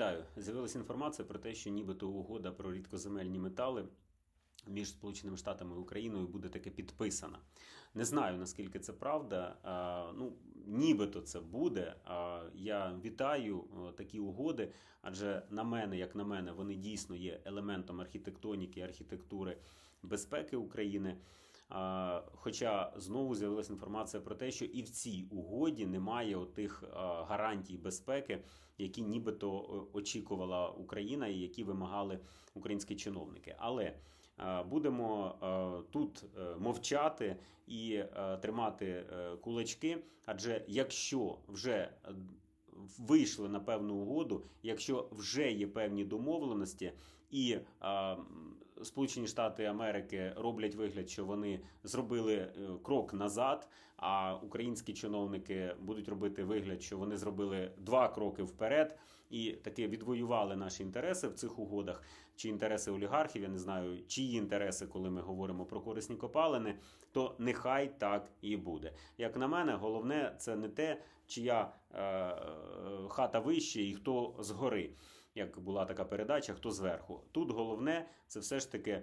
Вітаю! З'явилася інформація про те, що нібито угода про рідкоземельні метали між Сполученими Штатами і Україною буде таки підписана. Не знаю наскільки це правда. А, ну, нібито це буде. А, я вітаю такі угоди, адже на мене, як на мене, вони дійсно є елементом архітектоніки, архітектури безпеки України. Хоча знову з'явилася інформація про те, що і в цій угоді немає отих гарантій безпеки, які нібито очікувала Україна і які вимагали українські чиновники. Але будемо тут е, мовчати і е, тримати е, кулачки. Адже якщо вже е, вийшли на певну угоду, якщо вже є певні домовленості, і Сполучені Штати Америки роблять вигляд, що вони зробили е, крок назад, а українські чиновники будуть робити вигляд, що вони зробили два кроки вперед і таки відвоювали наші інтереси в цих угодах, чи інтереси олігархів, я не знаю, чиї інтереси, коли ми говоримо про корисні копалини, то нехай так і буде. Як на мене, головне це не те, чия е, е, хата вище і хто згори. Як була така передача, хто зверху. Тут головне це все ж таки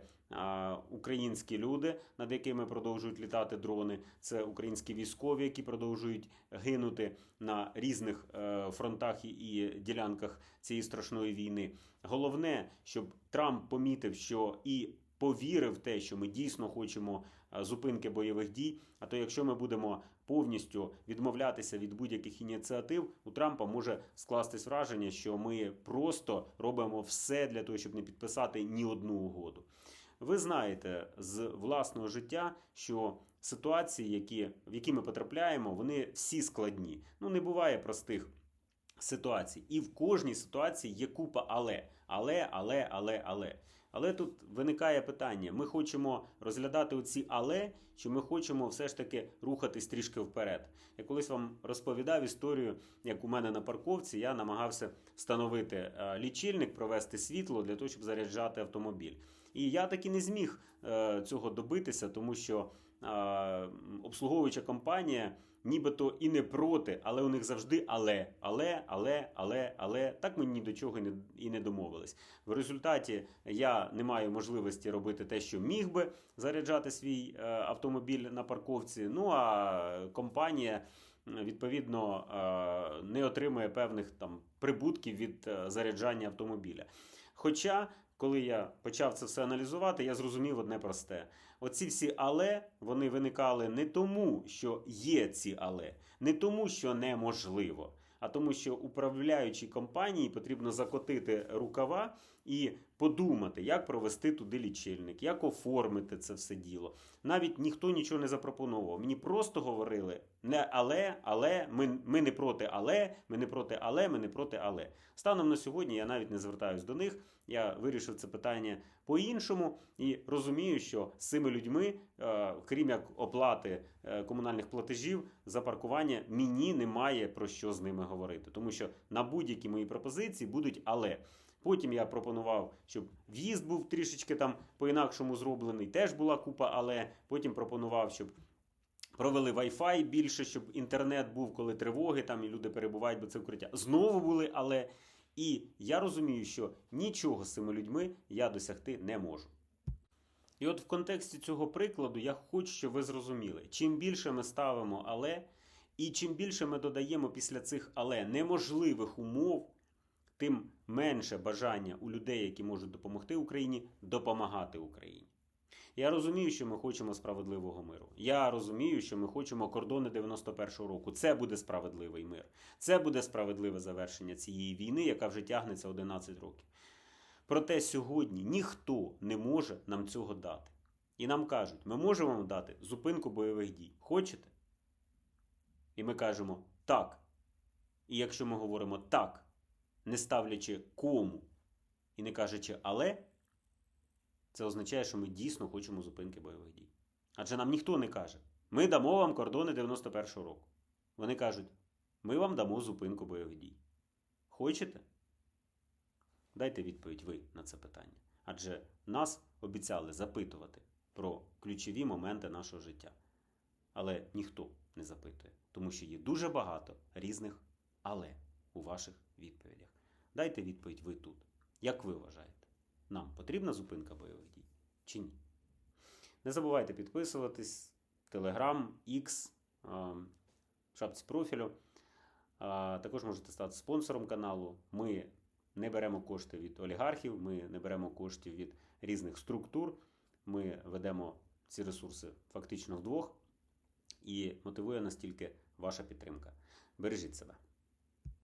українські люди, над якими продовжують літати дрони. Це українські військові, які продовжують гинути на різних е, фронтах і ділянках цієї страшної війни. Головне, щоб Трамп помітив, що і повірив в те, що ми дійсно хочемо е, зупинки бойових дій. А то якщо ми будемо повністю відмовлятися від будь-яких ініціатив, у Трампа може скластись враження, що ми просто робимо все для того, щоб не підписати ні одну угоду. Ви знаєте з власного життя, що ситуації, які, в які ми потрапляємо, вони всі складні. Ну не буває простих ситуацій. І в кожній ситуації є купа але. Але, але, але, але. Але тут виникає питання: ми хочемо розглядати оці але, чи ми хочемо все ж таки рухатись трішки вперед. Я колись вам розповідав історію, як у мене на парковці я намагався встановити е, лічильник, провести світло для того, щоб заряджати автомобіль. І я таки не зміг е, цього добитися, тому що обслуговуюча компанія нібито і не проти, але у них завжди але, але, але, але, але. Так ми ні до чого і не, домовились. В результаті я не маю можливості робити те, що міг би заряджати свій е, автомобіль на парковці. Ну а компанія. Відповідно, е, не отримує певних там прибутків від е, заряджання автомобіля. Хоча, коли я почав це все аналізувати, я зрозумів одне просте: оці всі але вони виникали не тому, що є ці але, не тому, що неможливо, а тому, що управляючій компанії потрібно закотити рукава і подумати, як провести туди лічильник, як оформити це все діло. Навіть ніхто нічого не запропонував. Мені просто говорили не але, але, ми, ми не проти але, ми не проти але, ми не проти але. Станом на сьогодні я навіть не звертаюсь до них. Я вирішив це питання по-іншому і розумію, що з цими людьми, е, крім як оплати е, комунальних платежів за паркування, мені немає про що з ними говорити, тому що на будь-які мої пропозиції будуть але. Потім я пропонував, щоб в'їзд був трішечки там по-інакшому зроблений. Теж була купа, але потім пропонував, щоб провели Wi-Fi більше, щоб інтернет був, коли тривоги там і люди перебувають, бо це укриття. Знову були, але. І я розумію, що нічого з цими людьми я досягти не можу. І от в контексті цього прикладу я хочу, щоб ви зрозуміли, чим більше ми ставимо але, і чим більше ми додаємо після цих але неможливих умов, тим менше бажання у людей, які можуть допомогти Україні, допомагати Україні. Я розумію, що ми хочемо справедливого миру. Я розумію, що ми хочемо кордони 91-го року. Це буде справедливий мир. Це буде справедливе завершення цієї війни, яка вже тягнеться 11 років. Проте сьогодні ніхто не може нам цього дати. І нам кажуть, ми можемо вам дати зупинку бойових дій. Хочете? І ми кажемо так. І якщо ми говоримо так, не ставлячи кому і не кажучи але, це означає, що ми дійсно хочемо зупинки бойових дій. Адже нам ніхто не каже, ми дамо вам кордони 91-го року. Вони кажуть, ми вам дамо зупинку бойових дій. Хочете? Дайте відповідь ви на це питання. Адже нас обіцяли запитувати про ключові моменти нашого життя. Але ніхто не запитує, тому що є дуже багато різних але у ваших відповідях. Дайте відповідь ви тут. Як ви вважаєте? Нам потрібна зупинка бойових дій чи ні? Не забувайте підписуватись. Telegram, X, шапці профілю. Також можете стати спонсором каналу. Ми не беремо кошти від олігархів, ми не беремо коштів від різних структур. Ми ведемо ці ресурси фактично вдвох. І мотивує нас тільки ваша підтримка. Бережіть себе.